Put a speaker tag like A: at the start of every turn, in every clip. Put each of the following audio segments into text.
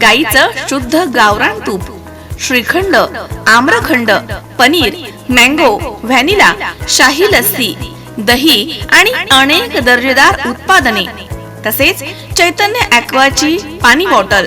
A: गाईचं शुद्ध गावरान तूप श्रीखंड आम्रखंड पनीर मँगो व्हॅनिला शाही लस्सी दही आणि अनेक दर्जेदार उत्पादने तसेच चैतन्य ॲक्वाची पाणी बॉटल.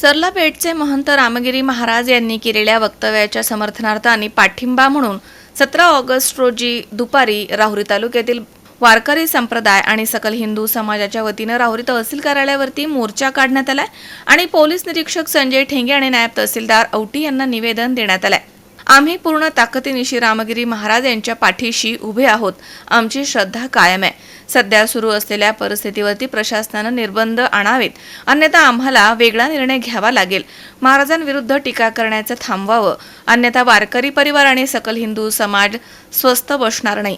A: सरलापेठचे महंत रामगिरी महाराज यांनी केलेल्या वक्तव्याच्या समर्थनार्थ आणि पाठिंबा म्हणून सतरा ऑगस्ट रोजी दुपारी राहुरी तालुक्यातील वारकरी संप्रदाय आणि सकल हिंदू समाजाच्या वतीनं राहुरी तहसील कार्यालयावरती मोर्चा काढण्यात आलाय आणि पोलीस निरीक्षक संजय ठेंगे आणि नायब तहसीलदार औटी यांना निवेदन देण्यात आलंय. आम्ही पूर्ण ताकदीनिशी रामगिरी महाराज यांच्या पाठीशी उभे आहोत. आमची श्रद्धा कायम आहे. सध्या सुरू असलेल्या परिस्थितीवरती प्रशासनानं निर्बंध आणावेत. अन्यथा आम्हाला वेगळा निर्णय घ्यावा लागेल. महाराजांविरुद्ध टीका करण्याचं थांबवावं. अन्यथा वारकरी परिवार आणि सकल हिंदू समाज स्वस्थ बसणार नाही.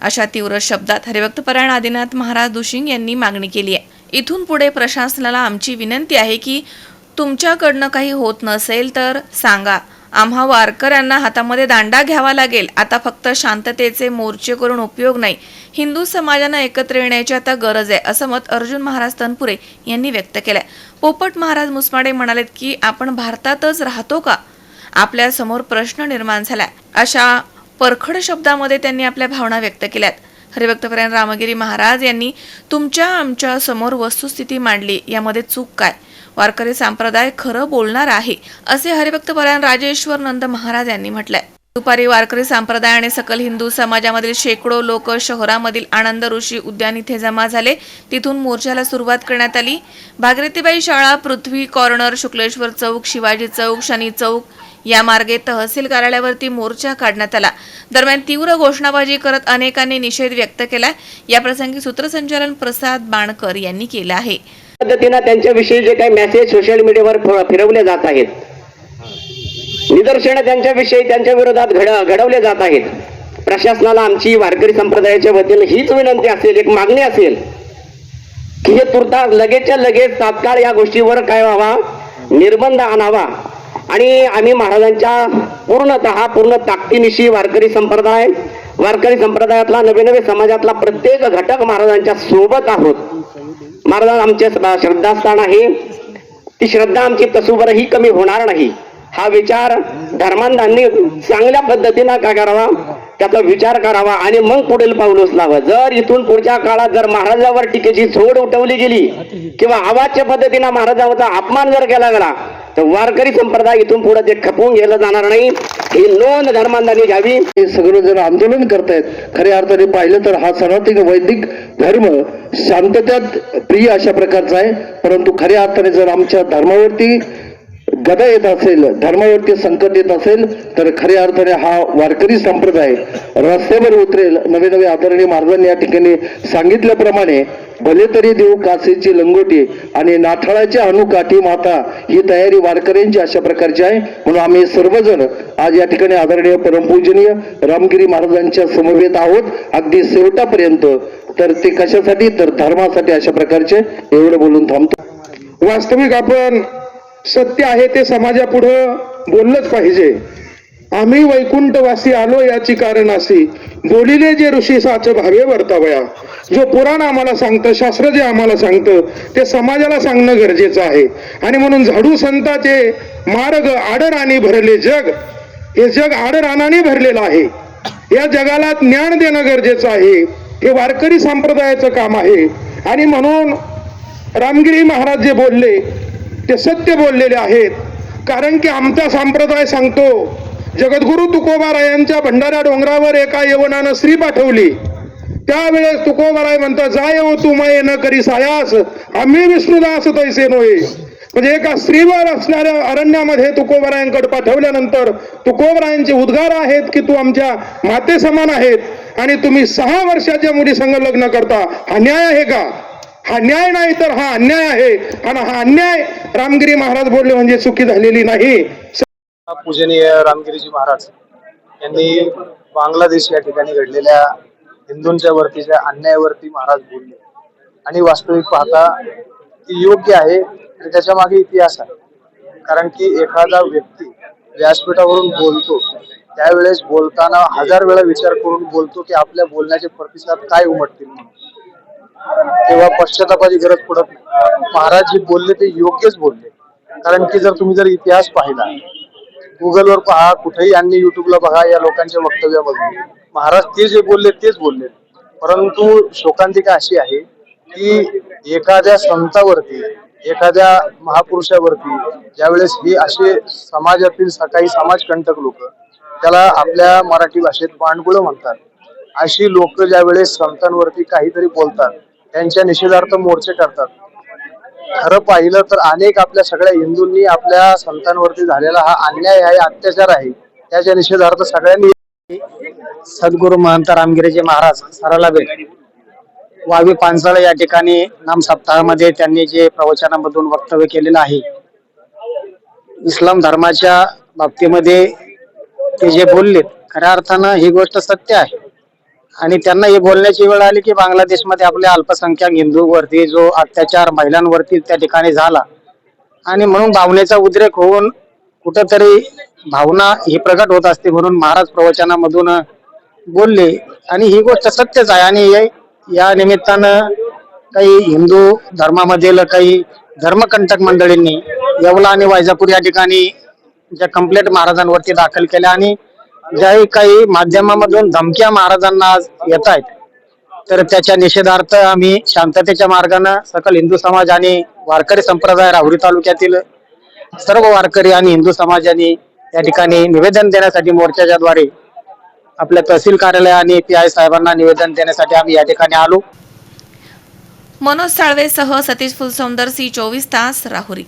A: अशा तीव्र शब्दात हरिभक्तपरायण आदिनाथ महाराज दुशिंग यांनी मागणी केली आहे. इथून पुढे प्रशासनाला आमची विनंती आहे की तुमच्याकडनं काही होत नसेल तर सांगा. आम्हा वारकऱ्यांना हातामध्ये दांडा घ्यावा लागेल. आता फक्त शांततेचे मोर्चे करून उपयोग नाही. हिंदू समाजानं एकत्र येण्याची आता गरज आहे असं मत अर्जुन महाराज तनपुरे यांनी व्यक्त केलंय. पोपट महाराज मुसमाडे म्हणालेत की आपण भारतातच राहतो का? आपल्यासमोर प्रश्न निर्माण झालाय. अशा परखड शब्दामध्ये त्यांनी आपल्या भावना व्यक्त केल्यात. हरिभक्तपरायण रामगिरी महाराज यांनी तुमच्या आमच्यासमोर वस्तुस्थिती मांडली यामध्ये चूक काय? वारकरी संप्रदाय खरं बोलणार आहे असे हरिभक्तपरायण राजेश्वर नंद महाराज यांनी म्हटलंय. दुपारी वारकरी संप्रदाय आणि सकल हिंदू समाजामधील शेकडो लोक शहरामधील आनंद ऋषी उद्यान इथे जमा झाले. तिथून मोर्चाला सुरुवात करण्यात आली. भागीरथीबाई शाळा पृथ्वी कॉर्नर शुक्लेश्वर चौक शिवाजी चौक शनी चौक या मार्गे तहसील कार्यालयावरती मोर्चा काढण्यात आला. दरम्यान तीव्र घोषणाबाजी करत अनेकांनी निषेध व्यक्त केला याप्रसंगी सूत्रसंचालन प्रसाद बाणकर यांनी केलं आहे.
B: पद्धतीनं त्यांच्याविषयी जे काही मेसेज सोशल मीडियावर फिरवले जात आहेत निदर्शनं त्यांच्याविषयी त्यांच्या विरोधात घड घडवले जात आहेत. प्रशासनाला आमची वारकरी संप्रदायाच्या वतीनं हीच विनंती असेल एक मागणी असेल की हे तुर्तास लगेचच्या लगेच तात्काळ या गोष्टीवर काय व्हावा? निर्बंध आणावा. आणि आम्ही महाराजांच्या पूर्णतः पूर्ण ताकदीनिशी वारकरी संप्रदाय वारकरी संप्रदायातला नवे नवे समाजातला प्रत्येक घटक महाराजांच्या सोबत आहोत. महाराज आमचे श्रद्धास्थान आहे. ती श्रद्धा आमची तसूवरही कमी होणार नाही. हा विचार धर्मांधांनी चांगल्या पद्धतीनं काय करावा? त्याचा विचार करावा आणि मग पुढील पाऊल उचलावं जर इथून पुढच्या काळात जर महाराजावर टीकेची झोड उठवली गेली किंवा आवाजच्या पद्धतीनं महाराजावरचा अपमान जर केला गेला तर वारकरी संप्रदाय इथून पुढे ते खपवून गेलं जाणार नाही. ही नोंद धर्मांधांनी घ्यावी.
C: हे सगळं जर आंदोलन करतायत खऱ्या अर्थाने पाहिलं तर हा सनातन वैदिक धर्म शांततेत प्रिय अशा प्रकारचा आहे. परंतु खऱ्या अर्थाने जर आमच्या धर्मावरती गदा येत असेल धर्मावरती संकट येत असेल तर खऱ्या अर्थाने हा वारकरी संप्रदाय रस्त्यावर उतरेल. नवे नवे आदरणीय महाराजांनी या ठिकाणी सांगितल्याप्रमाणे भले तरी देऊ कासेची लंगोटी आणि नाठाळाच्या अनुकाठी माता ही तयारी वारकऱ्यांची अशा प्रकारची आहे. म्हणून आम्ही सर्वजण आज या ठिकाणी आदरणीय परमपूजनीय रामगिरी महाराजांच्या समवेत आहोत. अगदी शेवटापर्यंत. तर ते कशासाठी? तर धर्मासाठी अशा प्रकारचे. एवढं बोलून थांबतो.
D: वास्तविक आपण सत्य आहे ते समाजापुढं बोललंच पाहिजे. आम्ही वैकुंठवासी आलो याची कारण अशी. बोलिले जे ऋषी साच भावे वर्तावया जो पुराण आम्हाला सांगतं शास्त्र जे आम्हाला सांगतं ते समाजाला सांगणं गरजेचं आहे. आणि म्हणून झाडू संताचे मार्ग आडराणी भरले जग. हे जग आडरानाने भरलेलं आहे. या जगाला ज्ञान देणं गरजेचं आहे. हे वारकरी संप्रदायाचं काम आहे. आणि म्हणून रामगिरी महाराज जे बोलले ते सत्य बोललेले आहेत. कारण की आमचा संप्रदाय सांगतो जगद्गुरु तुकोबारायांच्या भंडाऱ्या डोंगरावर एका यवनानं स्त्री पाठवली. त्यावेळेस तुकोबाराय म्हणतात जा येऊ तू मये न करी सायास आम्ही विष्णुदास तैसे नोये. म्हणजे एका स्त्रीवर असणाऱ्या अरण्यामध्ये तुकोबरायांकडे पाठवल्यानंतर तुकोबरायांचे उद्गार आहेत की तू आमच्या माते समान आहेत आणि तुम्ही सहा वर्षाच्या मुलीसंग लग्न करता हा न्याय आहे का? हा न्याय नाही तर हा अन्याय आहे. आणि हा अन्याय रामगिरी महाराज बोलले म्हणजे चुकी झालेली नाही.
E: पूजनीय रामगिरीजी महाराज यांनी बांगलादेश या ठिकाणी घडलेल्या हिंदूंच्या वरतीच्या अन्यायावरती महाराज बोलले. आणि वास्तविक पाहता ती योग्य आहे आणि त्याच्यामागे इतिहास आहे. कारण की एखादा व्यक्ती व्यासपीठावरून बोलतो त्यावेळेस बोलताना हजार वेळा विचार करून बोलतो की आपल्या बोलण्याचे प्रतिसाद काय उमटतील म्हणून. तेव्हा पश्चातापाची गरज पडत नाही. महाराज जे बोलले ते योग्यच बोलले. कारण की जर तुम्ही जर इतिहास पाहिला गुगलवर पहा कुठेही आणि युट्यूबला बघा या लोकांच्या वक्तव्यामधून. महाराज ते जे बोलले तेच बोलले. परंतु शोकांतिका अशी आहे की एखाद्या संतावरती एखाद्या महापुरुषावरती ज्यावेळेस हे असे समाजातील सकाळी समाजकंटक लोक त्याला आपल्या मराठी भाषेत बांडगुळं म्हणतात. अशी लोक ज्यावेळेस संतांवरती काहीतरी बोलतात त्यांच्या निषेधार्थ मोर्चे करतात. खरं पाहिलं तर अनेक आपल्या सगळ्या हिंदूंनी आपल्या संतांवरती झालेला हा अन्याय आहे अत्याचार आहे. त्याच्या निषेधार्थ सगळ्यांनी सद्गुरु महंत रामगिरीजी महाराज सराला भेट. वावी पानसाळ या ठिकाणी नाम सप्ताहामध्ये त्यांनी जे प्रवचनामधून वक्तव्य केलेलं आहे इस्लाम धर्माच्या बाबतीमध्ये ते जे बोलले खऱ्या अर्थानं ही गोष्ट सत्य आहे. आणि त्यांना हे बोलण्याची वेळ आली की बांगलादेशमध्ये आपल्या अल्पसंख्याक हिंदूवरती जो अत्याचार महिलांवरती त्या ठिकाणी झाला. आणि म्हणून भावनेचा उद्रेक होऊन कुठंतरी भावना ही प्रकट होत असते म्हणून महाराज प्रवचनामधून बोलले. आणि ही गोष्ट सत्यच आहे आणि या- निमित्तानं काही हिंदू धर्मामधील काही धर्मकंटक मंडळींनी येवला आणि वैजापूर या ठिकाणी ज्या कंप्लेंट महाराजांवरती दाखल केल्या आणि ज्याही काही माध्यमामधून धमक्या महाराजांना आज येत आहेत तर त्याच्या निषेधार्थ आम्ही शांततेच्या मार्गानं सकल हिंदू समाज आणि वारकरी संप्रदाय राहुरी तालुक्यातील सर्व वारकरी आणि हिंदू समाजाने या ठिकाणी निवेदन देण्यासाठी मोर्चाच्या द्वारे आपल्या तहसील कार्यालय आणि पी आय साहेबांना निवेदन देण्यासाठी आम्ही या ठिकाणी आलो.
A: मनोज साळवेसह सतीश फुलसौंदर सी चोवीस तास राहुरी.